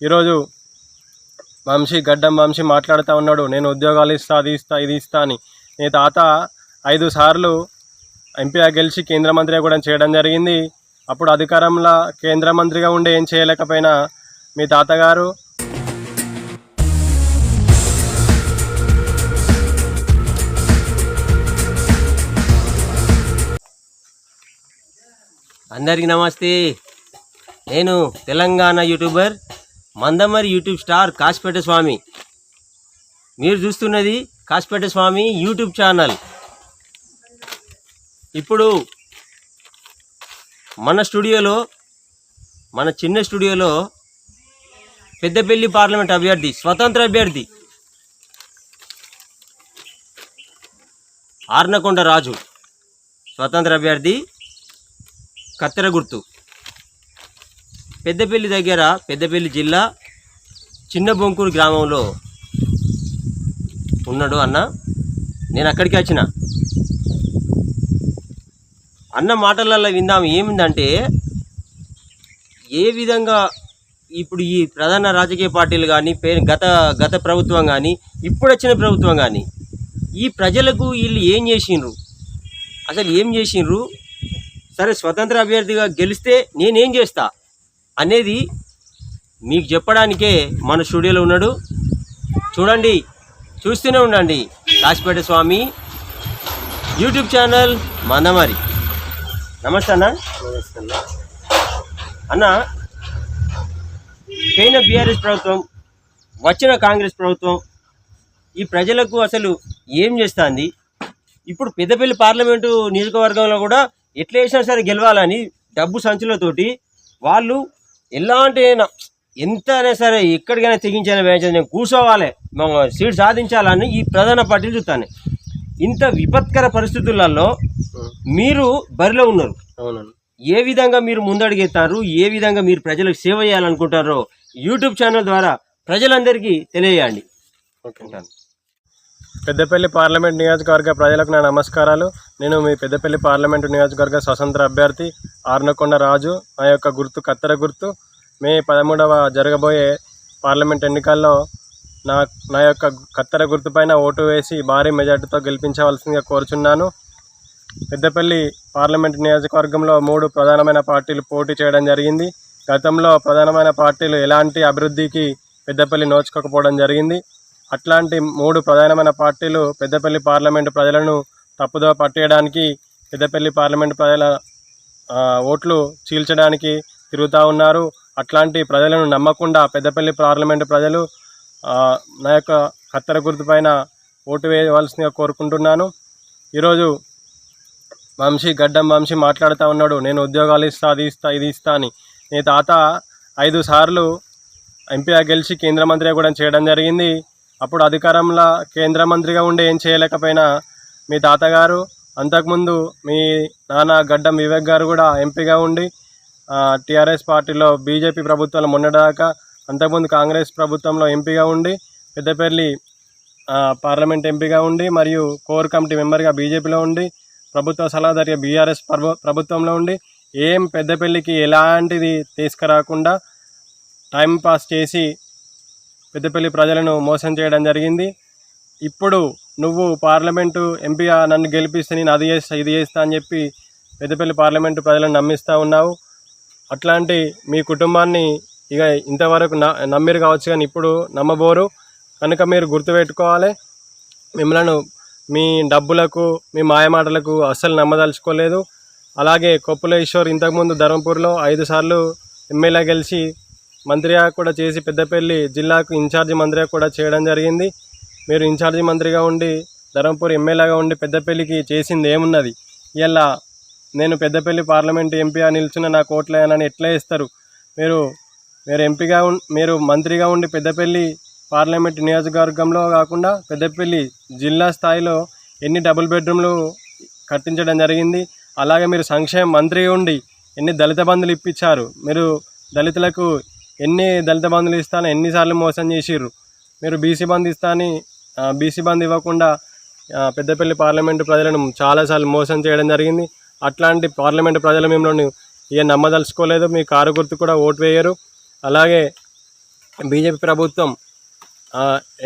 ఈరోజు వంశీ గడ్డం వంశీ మాట్లాడుతూ ఉన్నాడు. నేను ఉద్యోగాలు ఇస్తా అది ఇస్తా ఇది ఇస్తా అని. నీ తాత ఐదు సార్లు ఎంపీగా గెలిచి కేంద్ర మంత్రిగా కూడా చేయడం జరిగింది. అప్పుడు అధికారంలో కేంద్ర మంత్రిగా ఉండి ఏం చేయలేకపోయినా మీ తాతగారు అందరికీ నమస్తే. నేను Telangana YouTuber. Mandamarri YouTube star Kashapeta Swamy. మీరు చూస్తున్నది కాశపేట స్వామి యూట్యూబ్ ఛానల్. ఇప్పుడు మన స్టూడియోలో మన చిన్న స్టూడియోలో పెద్దపల్లి పార్లమెంట్ అభ్యర్థి స్వతంత్ర అభ్యర్థి ఆర్నకొండ రాజు స్వతంత్ర అభ్యర్థి కత్తెర గుర్తు. పెద్దపల్లి దగ్గర పెద్దపల్లి జిల్లా చిన్న బొంకూరు గ్రామంలో ఉన్నాడు అన్న. నేను అక్కడికి వచ్చిన. అన్న మాటలలో విందాం. ఏమిందంటే ఏ విధంగా ఇప్పుడు ఈ ప్రధాన రాజకీయ పార్టీలు కానీ పే గత గత ప్రభుత్వం కానీ ఇప్పుడు వచ్చిన ప్రభుత్వం కానీ ఈ ప్రజలకు వీళ్ళు ఏం చేసిండ్రు? అసలు ఏం చేసిండ్రు? సరే స్వతంత్ర అభ్యర్థిగా గెలిస్తే నేనేం చేస్తా? అనేది మీకు చెప్పడానికే మన స్టూడియోలో ఉన్నాడు. చూడండి చూస్తూనే ఉండండి. Kasipeta Swamy YouTube channel Mandamarri. నమస్తే అన్న. అన్న పోయిన బీఆర్ఎస్ ప్రభుత్వం వచ్చిన కాంగ్రెస్ ప్రభుత్వం ఈ ప్రజలకు అసలు ఏం చేస్తుంది? ఇప్పుడు పెద్దపల్లి పార్లమెంటు నియోజకవర్గంలో కూడా ఎట్లా వేసినా సరే గెలవాలని డబ్బు సంచులతోటి వాళ్ళు ఎలాంటి ఎంత అయినా సరే ఎక్కడికైనా తెగించైనా వేయించాలి నేను కూర్చోవాలి మేము సీట్ సాధించాలని ఈ ప్రధాన పార్టీలు చూస్తాను ఇంత విపత్కర పరిస్థితులలో మీరు బరిలో ఉన్నారు. ఏ విధంగా మీరు ముందడుగెత్తారు ఏ విధంగా మీరు ప్రజలకు సేవ చేయాలనుకుంటారో యూట్యూబ్ ఛానల్ ద్వారా ప్రజలందరికీ తెలియజేయండి. ఓకే పెద్దపల్లి పార్లమెంట్ నియోజకవర్గ ప్రజలకు నా నమస్కారాలు. నేను మీ పెద్దపల్లి పార్లమెంటు నియోజకవర్గ స్వతంత్ర అభ్యర్థి ఆర్నకొండ రాజు. నా యొక్క గుర్తు కత్తెర గుర్తు. మే పదమూడవ జరగబోయే పార్లమెంట్ ఎన్నికల్లో నా నా యొక్క కత్తెర గుర్తుపైన ఓటు వేసి భారీ మెజార్టీతో గెలిపించవలసిందిగా కోరుచున్నాను. పెద్దపల్లి పార్లమెంట్ నియోజకవర్గంలో మూడు ప్రధానమైన పార్టీలు పోటీ చేయడం జరిగింది. గతంలో ప్రధానమైన పార్టీలు ఎలాంటి అభివృద్ధికి పెద్దపల్లి నోచుకోకపోవడం జరిగింది. అట్లాంటి మూడు ప్రధానమైన పార్టీలు పెద్దపల్లి పార్లమెంటు ప్రజలను తప్పుదో పట్టేయడానికి పెద్దపల్లి పార్లమెంటు ప్రజల ఓట్లు చీల్చడానికి తిరుగుతూ ఉన్నారు. అట్లాంటి ప్రజలను నమ్మకుండా పెద్దపల్లి పార్లమెంటు ప్రజలు నా యొక్క కత్తెర గుర్తుపైన ఓటు వేయవలసిందిగా కోరుకుంటున్నాను. ఈరోజు వంశీ గడ్డం వంశీ మాట్లాడుతూ ఉన్నాడు. నేను ఉద్యోగాలు ఇస్తా అది ఇస్తా ఇది ఇస్తా అని. నీ తాత ఐదు సార్లు ఎంపీగా గెలిచి కేంద్ర మంత్రిగా కూడా చేయడం జరిగింది. అప్పుడు అధికారంలో కేంద్ర మంత్రిగా ఉండి ఏం చేయలేకపోయినా మీ తాతగారు అంతకుముందు మీ నాన్న గడ్డం వివేక్ గారు కూడా ఎంపీగా ఉండి టీఆర్ఎస్ పార్టీలో బీజేపీ ప్రభుత్వంలో మొన్నటిదాకా అంతకుముందు కాంగ్రెస్ ప్రభుత్వంలో ఎంపీగా ఉండి పెద్దపల్లి పార్లమెంట్ ఎంపీగా ఉండి మరియు కోర్ కమిటీ మెంబర్గా బీజేపీలో ఉండి ప్రభుత్వ సలహాదారిగా బీఆర్ఎస్ ప్రభుత్వంలో ఉండి ఏం పెద్దపల్లికి ఎలాంటిది తీసుకురాకుండా టైం పాస్ చేసి పెద్దపల్లి ప్రజలను మోసం చేయడం జరిగింది. ఇప్పుడు నువ్వు పార్లమెంటు ఎంపీగా నన్ను గెలిపిస్తే నేను అది చేస్తా ఇది చేస్తా అని చెప్పి పెద్దపల్లి పార్లమెంటు ప్రజలను నమ్మిస్తూ ఉన్నావు. అట్లాంటి మీ కుటుంబాన్ని ఇక ఇంతవరకు న నమ్మిరు కావచ్చు కానీ ఇప్పుడు నమ్మబోరు. కనుక మీరు గుర్తుపెట్టుకోవాలి మిమ్మల్ని మీ డబ్బులకు మీ మాయమాటలకు అస్సలు నమ్మదలుచుకోలేదు. అలాగే కొప్పుల ఈశ్వర్ ఇంతకుముందు ధర్మపూర్లో ఐదు సార్లు ఎమ్మెల్యే గెలిచి మంత్రిగా కూడా చేసి పెద్దపల్లి జిల్లాకు ఇన్ఛార్జి మంత్రిగా కూడా చేయడం జరిగింది. మీరు ఇన్ఛార్జి మంత్రిగా ఉండి ధర్మపూర్ ఎమ్మెల్యేగా ఉండి పెద్దపల్లికి చేసింది ఏమున్నది? ఇలా నేను పెద్దపల్లి పార్లమెంట్ ఎంపీగా నిల్చున్న నా ఓట్లేనని ఎట్లా ఇస్తారు మీరు మీరు ఎంపీగా ఉం మీరు మంత్రిగా ఉండి పెద్దపల్లి పార్లమెంట్ నియోజకవర్గంలో కాకుండా పెద్దపల్లి జిల్లా స్థాయిలో ఎన్ని డబుల్ బెడ్రూమ్లు కట్టించడం జరిగింది? అలాగే మీరు సంక్షేమ మంత్రి ఉండి ఎన్ని దళిత బంధులు ఇప్పించారు? మీరు దళితులకు ఎన్ని దళిత బంధులు ఇస్తాను ఎన్నిసార్లు మోసం చేసిర్రు. మీరు బీసీ బంద్ ఇస్తా అని బీసీ బంద్ ఇవ్వకుండా పెద్దపల్లి పార్లమెంటు ప్రజలను చాలాసార్లు మోసం చేయడం జరిగింది. అట్లాంటి పార్లమెంటు ప్రజలు మిమ్మల్ని ఇక నమ్మదలుచుకోలేదు. మీ కారు గుర్తు కూడా ఓటు వేయరు. అలాగే బీజేపీ ప్రభుత్వం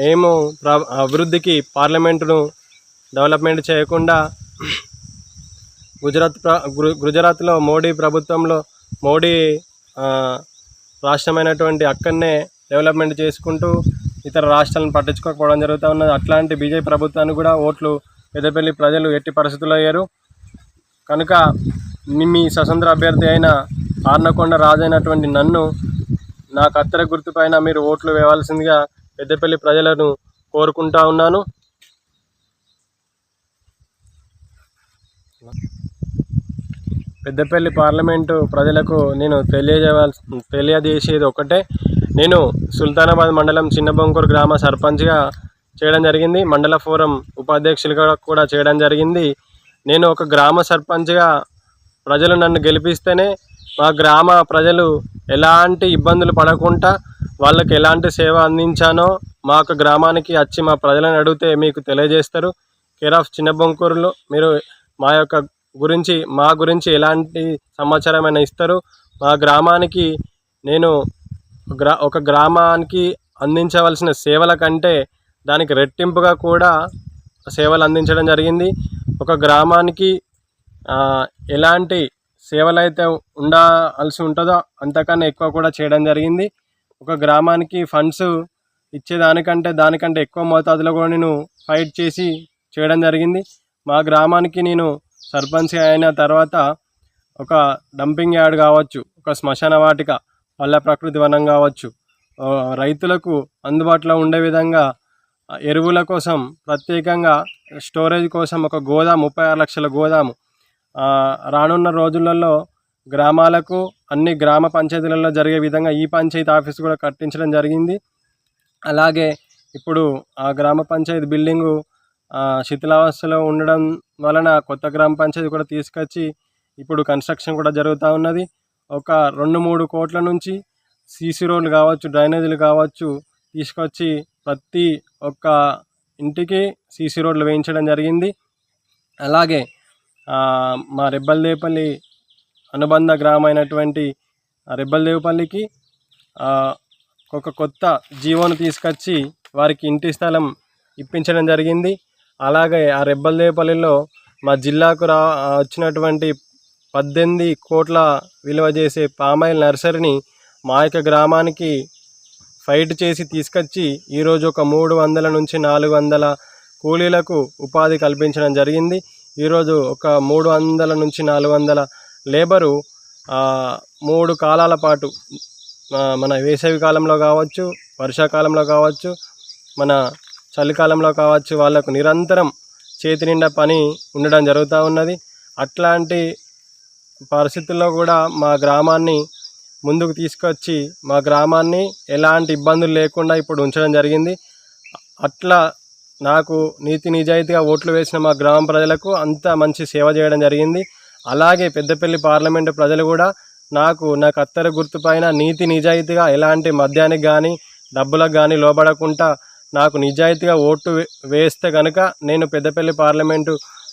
ఏమో ప్ర అభివృద్ధికి పార్లమెంటును డెవలప్మెంట్ చేయకుండా గుజరాత్ ప్ర గుజరాత్లో మోడీ ప్రభుత్వంలో మోడీ రాష్ట్రమైనటువంటి అక్కడనే డెవలప్మెంట్ చేసుకుంటూ ఇతర రాష్ట్రాలను పట్టించుకోకపోవడం జరుగుతూ ఉన్నది. అట్లాంటి బీజేపీ ప్రభుత్వాన్ని కూడా ఓట్లు పెద్దపల్లి ప్రజలు ఎట్టి పరిస్థితులు అయ్యారు కనుక మీ- మీ స్వతంత్ర అభ్యర్థి అయిన ఆర్నకొండ రాజైనటువంటి నన్ను నా కత్తెర గుర్తుపైన మీరు ఓట్లు వేయవలసిందిగా పెద్దపల్లి ప్రజలను కోరుకుంటా ఉన్నాను. పెద్దపల్లి పార్లమెంటు ప్రజలకు నేను తెలియజేయవలసి తెలియజేసేది ఒకటే నేను సుల్తానాబాద్ మండలం చిన్నబొంకూరు గ్రామ సర్పంచ్గా చేయడం జరిగింది. మండల ఫోరం ఉపాధ్యక్షులుగా కూడా చేయడం జరిగింది. నేను ఒక గ్రామ సర్పంచ్గా ప్రజలు నన్ను గెలిపిస్తేనే మా గ్రామ ప్రజలు ఎలాంటి ఇబ్బందులు పడకుండా వాళ్ళకి ఎలాంటి సేవ అందించానో మా యొక్క గ్రామానికి వచ్చి మా ప్రజలను అడిగితే మీకు తెలియజేస్తారు. కేర్ ఆఫ్ చిన్నబొంకూరులో మీరు మా యొక్క గురించి మా గురించి ఎలాంటి సమాచారమైనా ఇస్తారు? మా గ్రామానికి నేను గ్రా ఒక గ్రామానికి అందించవలసిన సేవల కంటే దానికి రెట్టింపుగా కూడా సేవలు అందించడం జరిగింది. ఒక గ్రామానికి ఎలాంటి సేవలు అయితే ఉండాల్సి ఉంటుందో అంతకన్నా ఎక్కువ కూడా చేయడం జరిగింది. ఒక గ్రామానికి ఫండ్స్ ఇచ్చేదానికంటే దానికంటే ఎక్కువ మోతాదులో కూడా నేను ఫైట్ చేసి చేయడం జరిగింది. మా గ్రామానికి నేను సర్పంచ్ అయిన తర్వాత ఒక డంపింగ్ యార్డ్ కావచ్చు ఒక శ్మశాన వాటిక పల్లె ప్రకృతి వనం కావచ్చు. రైతులకు అందుబాటులో ఉండే విధంగా ఎరువుల కోసం ప్రత్యేకంగా స్టోరేజ్ కోసం ఒక గోదాము ముప్పై ఆరు లక్షల గోదాము. రానున్న రోజులలో గ్రామాలకు అన్ని గ్రామ పంచాయతీలలో జరిగే విధంగా ఈ పంచాయతీ ఆఫీస్ కూడా కట్టించడం జరిగింది. అలాగే ఇప్పుడు ఆ గ్రామ పంచాయతీ బిల్డింగు శిథిలావస్థలో ఉండడం వలన కొత్త గ్రామ పంచాయతీ కూడా తీసుకొచ్చి ఇప్పుడు కన్స్ట్రక్షన్ కూడా జరుగుతూ ఉన్నది. ఒక రెండు మూడు కోట్ల నుంచి సీసీ రోడ్లు కావచ్చు డ్రైనేజీలు కావచ్చు తీసుకొచ్చి ప్రతి ఒక్క ఇంటికి సీసీ రోడ్లు వేయించడం జరిగింది. అలాగే మా రెబ్బల్దేపల్లి అనుబంధ గ్రామం అయినటువంటి ఒక కొత్త జీవోను తీసుకొచ్చి వారికి ఇంటి స్థలం ఇప్పించడం జరిగింది. అలాగే ఆ రెబ్బల్దేపల్లిలో మా జిల్లాకు రా వచ్చినటువంటి పద్దెనిమిది కోట్ల విలువ చేసే పామాయిల్ నర్సరీని మా యొక్క గ్రామానికి ఫైట్ చేసి తీసుకొచ్చి ఈరోజు ఒక మూడు వందల నుంచి నాలుగు వందల కూలీలకు ఉపాధి కల్పించడం జరిగింది. ఈరోజు ఒక మూడు వందల నుంచి నాలుగు వందల లేబరు మూడు కాలాల పాటు మన వేసవి కాలంలో కావచ్చు వర్షాకాలంలో కావచ్చు మన చలికాలంలో కావచ్చు వాళ్ళకు నిరంతరం చేతి నిండా పని ఉండడం జరుగుతూ ఉన్నది. అట్లాంటి పరిస్థితుల్లో కూడా మా గ్రామాన్ని ముందుకు తీసుకొచ్చి మా గ్రామాన్ని ఎలాంటి ఇబ్బందులు లేకుండా ఇప్పుడు ఉంచడం జరిగింది. అట్లా నాకు నీతి నిజాయితీగా ఓట్లు వేసిన మా గ్రామ ప్రజలకు అంత మంచి సేవ చేయడం జరిగింది. అలాగే పెద్దపల్లి పార్లమెంటు ప్రజలు కూడా నాకు నా కత్తెర గుర్తుపైన నీతి నిజాయితీగా ఎలాంటి మద్యానికి కానీ డబ్బులకు కానీ లోబడకుండా నాకు నిజాయితీగా ఓటు వే- వేస్తే కనుక నేను పెద్దపల్లి పార్లమెంటు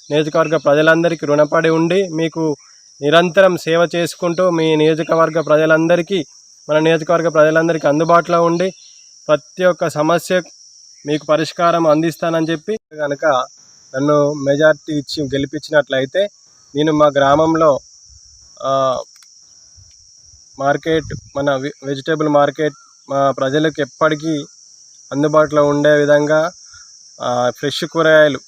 నియోజకవర్గ ప్రజలందరికీ రుణపడి ఉండి మీకు నిరంతరం సేవ చేసుకుంటూ మీ నియోజకవర్గ ప్రజలందరికీ మన నియోజకవర్గ ప్రజలందరికీ అందుబాటులో ఉండి ప్రతి ఒక్క సమస్య మీకు పరిష్కారం అందిస్తానని చెప్పి కనుక నన్ను మెజార్టీ ఇచ్చి గెలిపించినట్లయితే నేను మా గ్రామంలో మార్కెట్ మన వెజిటేబుల్ మార్కెట్ మా ప్రజలకు ఎప్పటికీ అందుబాటులో ఉండే విధంగా ఫ్రెష్ కూరగాయలు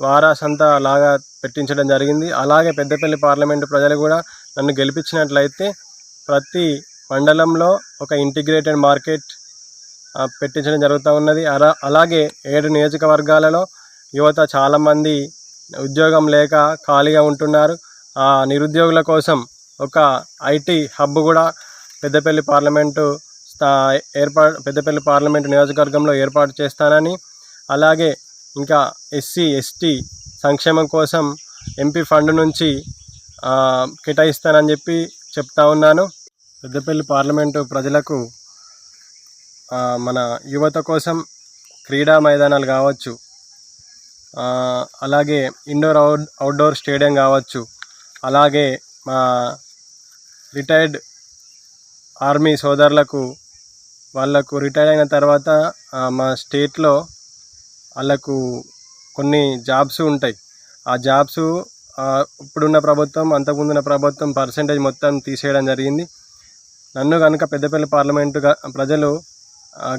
వారాసంత లాగా పెట్టించడం జరిగింది. అలాగే పెద్దపల్లి పార్లమెంటు ప్రజలు కూడా నన్ను గెలిపించినట్లయితే ప్రతి మండలంలో ఒక ఇంటిగ్రేటెడ్ మార్కెట్ పెట్టించడం జరుగుతూ ఉన్నది. అలా అలాగే ఏడు నియోజకవర్గాలలో యువత చాలామంది ఉద్యోగం లేక ఖాళీగా ఉంటున్నారు. ఆ నిరుద్యోగుల కోసం ఒక ఐటీ హబ్ కూడా పెద్దపల్లి పార్లమెంటు స్థా ఏర్పాటు పెద్దపల్లి పార్లమెంటు నియోజకవర్గంలో ఏర్పాటు చేస్తానని అలాగే ఇంకా ఎస్సీ ఎస్టీ సంక్షేమం కోసం ఎంపీ ఫండ్ నుంచి కేటాయిస్తానని చెప్పి చెప్తా ఉన్నాను. పెద్దపల్లి పార్లమెంటు ప్రజలకు మన యువత కోసం క్రీడా మైదానాలు కావచ్చు అలాగే ఇండోర్ అవుట్ అవుట్డోర్ స్టేడియం కావచ్చు అలాగే మా రిటైర్డ్ ఆర్మీ సోదరులకు వాళ్ళకు రిటైర్ అయిన తర్వాత మా స్టేట్లో వాళ్ళకు కొన్ని జాబ్స్ ఉంటాయి. ఆ జాబ్స్ ఇప్పుడున్న ప్రభుత్వం అంతకుముందున్న ప్రభుత్వం పర్సంటేజ్ మొత్తం తీసేయడం జరిగింది. నన్ను కనుక పెద్దపల్లి పార్లమెంటుగా ప్రజలు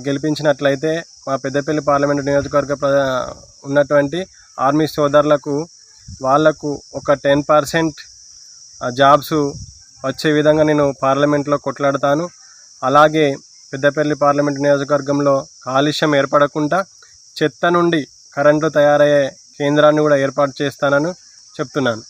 గెలిపించినట్లయితే మా పెద్దపల్లి పార్లమెంటు నియోజకవర్గ ప్ర ఉన్నటువంటి ఆర్మీ సోదరులకు వాళ్ళకు ఒక టెన్ పర్సెంట్ జాబ్స్ వచ్చే విధంగా నేను పార్లమెంట్లో కొట్లాడతాను. అలాగే పెద్దపల్లి పార్లమెంట్ నియోజకవర్గంలో కాలుష్యం ఏర్పడకుండా చెత్త నుండి కరెంటు తయారయ్యే కేంద్రాన్ని కూడా ఏర్పాటు చేస్తానని చెప్తున్నాను.